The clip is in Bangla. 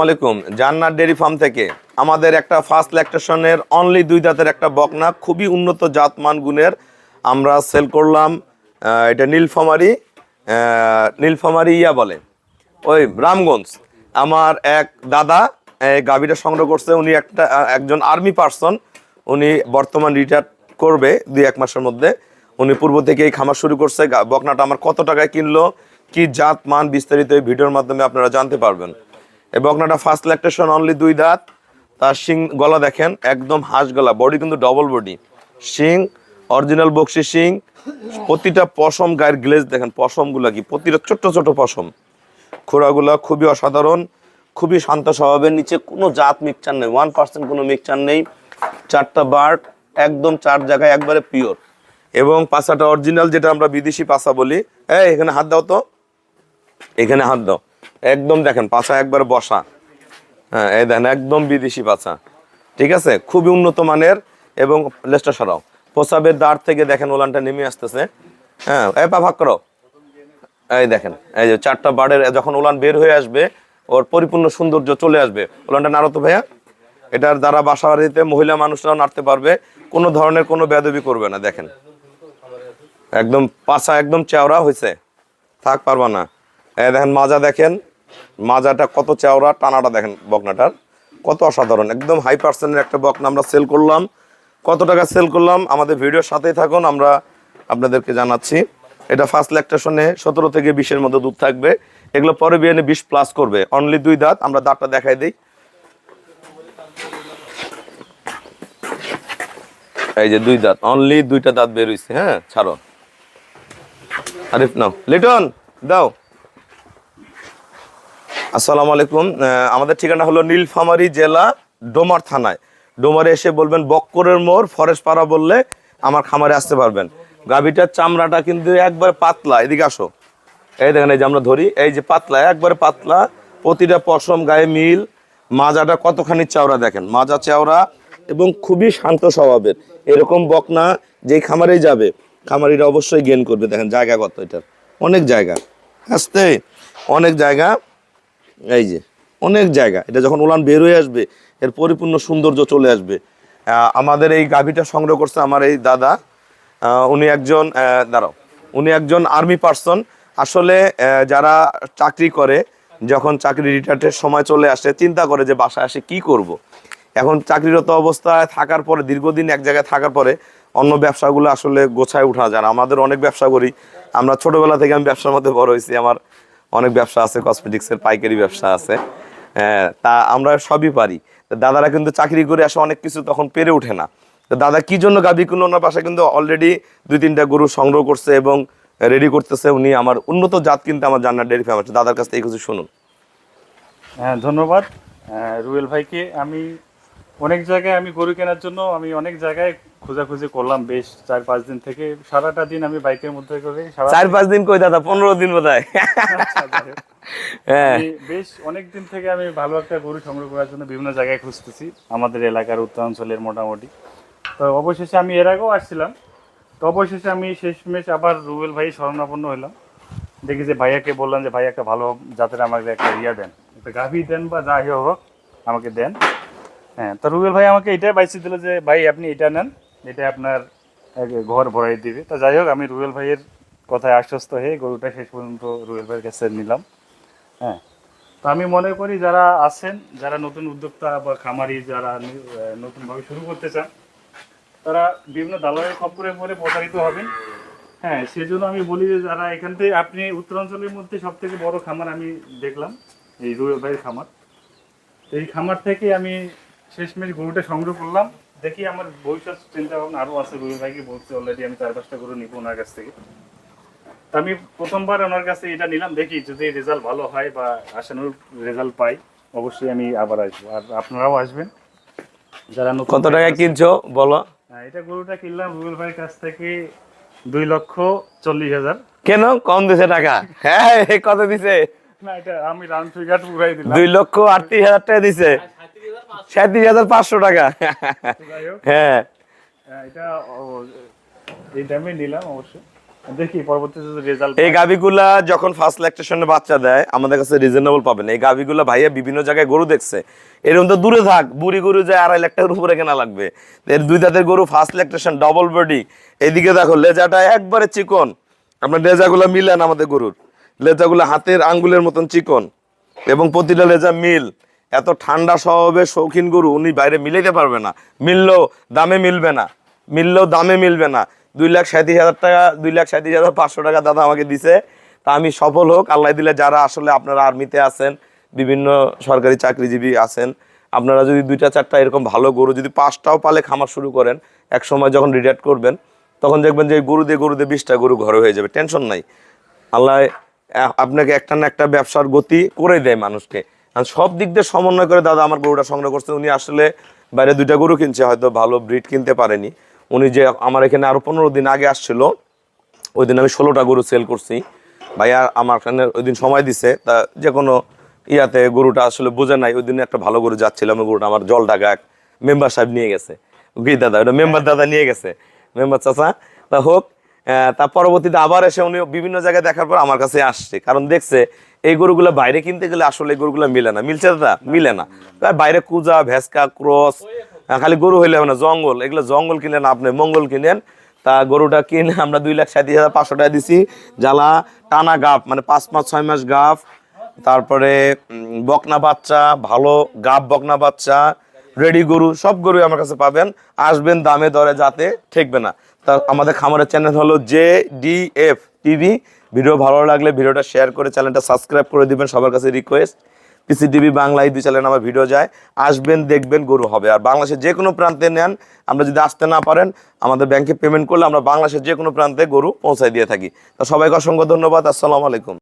আসসালামু আলাইকুম। জান্নাত ডেরি ফার্ম থেকে আমাদের একটা ফার্স্ট ল্যাকটেশনের অনলি দুই দাঁতের একটা বকনা, খুবই উন্নত জাত মান গুণের আমরা সেল করলাম এটা নীলফামারি নীলফামারি ইয়া বলে। ওই রামগঞ্জ। আমার এক দাদা গাভীটা সংগ্রহ করছে, উনি একটা একজন আর্মি পার্সন উনি বর্তমান রিটায়ার করবে দুই এক মাসের মধ্যে। উনি পূর্ব থেকে এই খামার শুরু করছে বকনাটা আমার কত টাকায় কিনলো, কি জাত মান বিস্তারিত এই ভিডিওর মাধ্যমে আপনারা জানতে পারবেন। এই ফার্স্ট ল্যাকটেশন অনলি দুই দাঁত। তার শিং গলা দেখেন, একদম হাঁস গলা। বডি কিন্তু ডবল বডি শিং অরিজিনাল বক্সি শিং, প্রতিটা পশম গায়ের গ্লেজ দেখেন, পশমগুলা কি? প্রতিটা ছোট্ট ছোট পশম। খোড়াগুলা খুবই অসাধারণ, খুবই শান্ত স্বভাবের, নিচে কোনো জাত মিক্সচার নেই। ওয়ান পার্সেন্ট কোনো মিক্সচার নেই। চারটা বার্ড, একদম চার জায়গায় একবারে পিওর এবং পাশাটা অরিজিনাল যেটা আমরা বিদেশি পাশা বলি। এই, এখানে হাত দাও তো। এখানে হাত দাও। একদম দেখেন, পাছা একবার বসা। হ্যাঁ এই দেখেন, একদম বিদেশি পাছা। ঠিক আছে? খুবই উন্নত মানের এবং লেস্টা সরাও। প্রসাবের দাঁড় থেকে দেখেন ওলানটা নেমে আসতেছে। হ্যাঁ এই পা ভাগ করো। এই দেখেন, এই যে চারটা বার্ডের যখন ওলান বের হয়ে আসবে, ওর পরিপূর্ণ সৌন্দর্য চলে আসবে। ওলানটা নাড়ো তো ভাইয়া। এটার দ্বারা বাসা বাড়িতে মহিলা মানুষরাও নাড়তে পারবে। কোনো ধরনের কোনো বেদবি করবে না, দেখেন। একদম পাছা, একদম চেওড়া হয়েছে থাক, পারবা না। এই দেখেন মাজা দেখেন। মাজাটা কত চেওড়া, টানাটা দেখেন বকনাটার। কত অসাধারণ, একদম হাই পার্সেন্টের একটা বকনা আমরা সেল করলাম। কত টাকা সেল করলাম? আমাদের ভিডিওর সাথেই থাকুন, আমরা আপনাদেরকে জানাচ্ছি। এটা ফার্স্ট ল্যাকটেশনে সতেরো থেকে বিশের মধ্যে দুধ থাকবে। এগুলো পরে বিয়ে বিশ প্লাস করবে। অনলি দুই দাঁত, আমরা দাঁতটা দেখাই দিই। এই যে দুই দাঁত অনলি দুইটা দাঁত বের হইছে হ্যাঁ? ছাড়ো। আরিফ, নাও। লিটন, দাও। আসসালামু আলাইকুম। আমাদের ঠিকানা হলো নীলফামারী জেলা, ডোমার থানায়। ডোমারে এসে বলবেন, বক্করের মোড় ফরেস্ট পাড়া বললে আমার খামারে আসতে পারবেন। গাভীটার চামড়াটা কিন্তু একবার পাতলা, এদিকে আসো। এই দেখেন, এই যে আমরা ধরি, এই যে পাতলা, একবারে পাতলা, প্রতিটা পশম গায়ে মিল, মাজাটা কতখানি চাওড়া দেখেন, মাজা চাওড়া এবং খুবই শান্ত স্বভাবের। এরকম বকনা যেই খামারেই যাবে, খামারিরা অবশ্যই গেন করবে। দেখেন জায়গা কত এটার, অনেক জায়গা, আসতে অনেক জায়গা। এই যে, অনেক জায়গা। এটা যখন উলান বের হয়ে আসবে, এর পরিপূর্ণ সৌন্দর্য চলে আসবে। আমাদের এই গাভীটা সংগ্রহ করছে আমার এই দাদা। উনি একজন দাঁড়াও। উনি একজন আর্মি পার্সন। আসলে যারা চাকরি করে, যখন চাকরি রিটায়ার্ডের সময় চলে আসে, চিন্তা করে যে বাসায় আসে কি করব। এখন চাকরিরত অবস্থায় থাকার পরে, দীর্ঘদিন এক জায়গায় থাকার পরে, অন্য ব্যবসাগুলো আসলে গোছায় উঠা যায় আমাদের অনেক ব্যবসা করি। আমরা ছোটবেলা থেকে আমি ব্যবসার মধ্যে বড় হয়েছি। আমার অনেক ব্যবসা আছে কসমেটিক্সের পাইকারি ব্যবসা আছে। হ্যাঁ, তা আমরা সবই পারি। দাদারা কিন্তু চাকরি করে আসে অনেক কিছু তখন পেরে ওঠে না। দাদা কি জন্য গাভী কিনলো? ওনার পাশে কিন্তু অলরেডি দুই তিনটা গরু সংগ্রহ করছে এবং রেডি করতেছে উনি। আমার উন্নত জাত কিন্তু আমার জান্নার ডেয়ারি ফার্ম আছে। দাদার কাছ থেকে কিছু শুনুন। হ্যাঁ ধন্যবাদ। রুয়েল ভাইকে আমি অনেক জায়গায় আমি গরু কেনার জন্য আমি অনেক জায়গায় খোঁজাখুঁজি করলাম বেশ চার পাঁচ দিন থেকে। সারাটা দিন আমি বাইকের মধ্যে করে সারা চার পাঁচ দিন কই দাদা? পনেরো দিন বোধ হয় আচ্ছা। হ্যাঁ। আমি বেশ অনেক দিন থেকে আমি ভালো একটা গরু সংগ্রহ করার জন্য বিভিন্ন জায়গায় খুঁজতেছি আমাদের এলাকার উত্তরাঞ্চলের মোটামুটি। তো অবশেষে আমি এর আগেও আসছিলাম। তো অবশেষে আমি শেষমেশ আবার রুবেল ভাই শরণাপন্ন হলাম। দেখি যে ভাইয়াকে বললাম যে ভাই একটা ভালো জাতের আমাকে একটা ইয়া দেন। একটা গাভি দেন বা যাই হোক আমাকে দেন। হ্যাঁ তো রুবেল ভাই আমাকে এটাই বাইসি দিল যে, ভাই, আপনি এটা নেন, এটা আপনার ঘর ভরাই দিবে। তো যাই হোক, আমি রুবেল ভাইয়ের কথায় আশ্বস্ত হয়ে গরুটা শেষ পর্যন্ত রুবেল ভাইয়ের কাছে নিলাম। হ্যাঁ তো আমি মনে করি যারা আছেন, যারা নতুন উদ্যোক্তা বা খামারি, যারা নতুনভাবে শুরু করতে চান, তারা বিভিন্ন দালালের খপ্পরে পরে প্রতারিত হবেন। হ্যাঁ সেজন্য আমি বলি যে, যারা এখান থেকে, আপনি উত্তরাঞ্চলের মধ্যে সব থেকে বড় খামার আমি দেখলাম, এই রুয়েল ভাইয়ের খামার। এই খামার থেকে আমি শেষমেশ গরুটা সংগ্রহ করলাম। দেখি আমার ভবিষ্যৎ চিন্তা ভাবনা আরও আছে রুয়েল ভাইকে বলছি অলরেডি আমি চার পাঁচটা গরু নিব ওনার কাছ থেকে। তা আমি প্রথমবার ওনার কাছে এটা নিলাম দেখি যদি রেজাল্ট ভালো হয় বা আশানুরূপ রেজাল্ট পাই অবশ্যই আমি আবার আসব। আর আপনারাও আসবেন। যারা কত টাকা কিনছো? বলো। হ্যাঁ, এটা গরুটা কিনলাম রুবেল ভাইয়ের কাছ থেকে দুই লক্ষ চল্লিশ হাজার। কেন? কম দিছে টাকা? হ্যাঁ কত দিছে। না এটা আমি রান ফিগার উড়াই দিলাম। দুই লক্ষ আটত্রিশ হাজার টাকা দিছে। সাঁত্রিশ হাজার পাঁচশো টাকা। হ্যাঁ। হ্যাঁ, এটা এই দামে নিলাম অবশ্যই। দেখি পরবর্তীতে রেজাল্ট এই গাভিগুলা যখন ফার্স্ট ল্যাকটেশনে বাচ্চা দেয় আমাদের কাছে রিজনেবল পাবেন। এই গাভিগুলা ভাইয়া বিভিন্ন জায়গায় গরু দেখছে। এরকম তো দূরে থাক বুড়ি গরু যায় আড়াই লাখ টাকার উপরে কেনা লাগবে। এর দুই দাঁতের গরু ফার্স্ট ল্যাকটেশন ডবল বডি এইদিকে দেখো লেজাটা একবারে চিকন। আপনার লেজাগুলো মিলেন আমাদের গরুর। লেজাগুলো হাতের আঙ্গুলের মতন চিকন। এবং প্রতিটা লেজা মিল। এত ঠান্ডা স্বভাবের শৌখিন গরু উনি বাইরে মিলাইতে পারবে না। মিললেও দামে মিলবে না। মিললেও দামে মিলবে না। দুই লাখ সাঁত্রিশ হাজার টাকা, দুই লাখ সাঁত্রিশ হাজার পাঁচশো টাকা দাদা আমাকে দিছে। তা আমি সফল হোক, আল্লাহ দিলে যারা আসলে আপনারা আর্মিতে আছেন, বিভিন্ন সরকারি চাকরিজীবী আছেন, আপনারা যদি দুইটা, চারটা এরকম ভালো গরু, যদি পাঁচটাও পালে খামার শুরু করেন, এক সময় যখন রিটায়ার করবেন, তখন দেখবেন যে গরু দিয়ে গরু দিয়ে বিশটা গরু ঘরে হয়ে যাবে। টেনশন নাই। আল্লাহ আপনাকে একটা না একটা ব্যবসার গতি করে দেয় মানুষকে। সব দিক দিয়ে সমন্বয় করে দাদা আমার গরুটা সংগ্রহ করছে উনি আসলে বাইরে দুইটা গরু কিনছে, হয়তো ভালো ব্রিড কিনতে পারেনি। উনি যে আমার এখানে আরও পনেরো দিন আগে আসছিল, ওই দিন আমি ষোলোটা গরু সেল করছি। ভাইয়া আমার এখানে ওই দিন সময় দিছে, তা যে কোনো ইয়াতে গরুটা আসলে বোঝে নাই, ওই দিন একটা ভালো গরু যাচ্ছিলাম ওই গরুটা আমার জল ডাকা এক মেম্বার সাহেব নিয়ে গেছে। কি দাদা, ওটা মেম্বার দাদা নিয়ে গেছে। মেম্বার চাচা, তা হোক তা পরবর্তীতে আবার এসে উনি বিভিন্ন জায়গায় দেখার পর আমার কাছে আসছে। কারণ দেখছে, এই গরুগুলো বাইরে কিনতে গেলে আসলে গরুগুলো মিলে না। মিলছে দাদা মিলে না। বাইরে কুজা, ভেসকা, ক্রস খালি গরু হইলে হবে না, জঙ্গল। এগুলো জঙ্গল কিনেন আপনি, মঙ্গল কিনেন। তা গরুটা কিনে আমরা দুই লাখ সাঁত্রিশ হাজার পাঁচশো টাকা দিছি। জ্বালা, টানা গাফ মানে পাঁচ মাস, ছয় মাস গাফ তারপরে বকনা বাচ্চা, ভালো গাফ বকনা বাচ্চা, রেডি গরু, সব গরু আমার কাছে পাবেন। আসবেন দামে দরে যাতে ঠেকবে না। তা আমাদের খামারের চ্যানেল হলো J D F TV. Video ভালো লাগলে ভিডিওটা শেয়ার করে চ্যানেলটা সাবস্ক্রাইব করে দিবেন, সবার কাছে রিকোয়েস্ট পিসিটিভি বাংলা এই দুই চ্যানেল আমার ভিডিও যায়। আসবেন, দেখবেন, গরু হবে। আর বাংলাদেশের যে কোনো প্রান্তে নেন, আমরা যদি আসতে না পারেন, আমাদের ব্যাংকে পেমেন্ট করলে আমরা বাংলাদেশের যে কোনো প্রান্তে গরু পৌঁছায় দিয়ে থাকি। তা সবাইকে অসংখ্য ধন্যবাদ। আসসালামু আলাইকুম।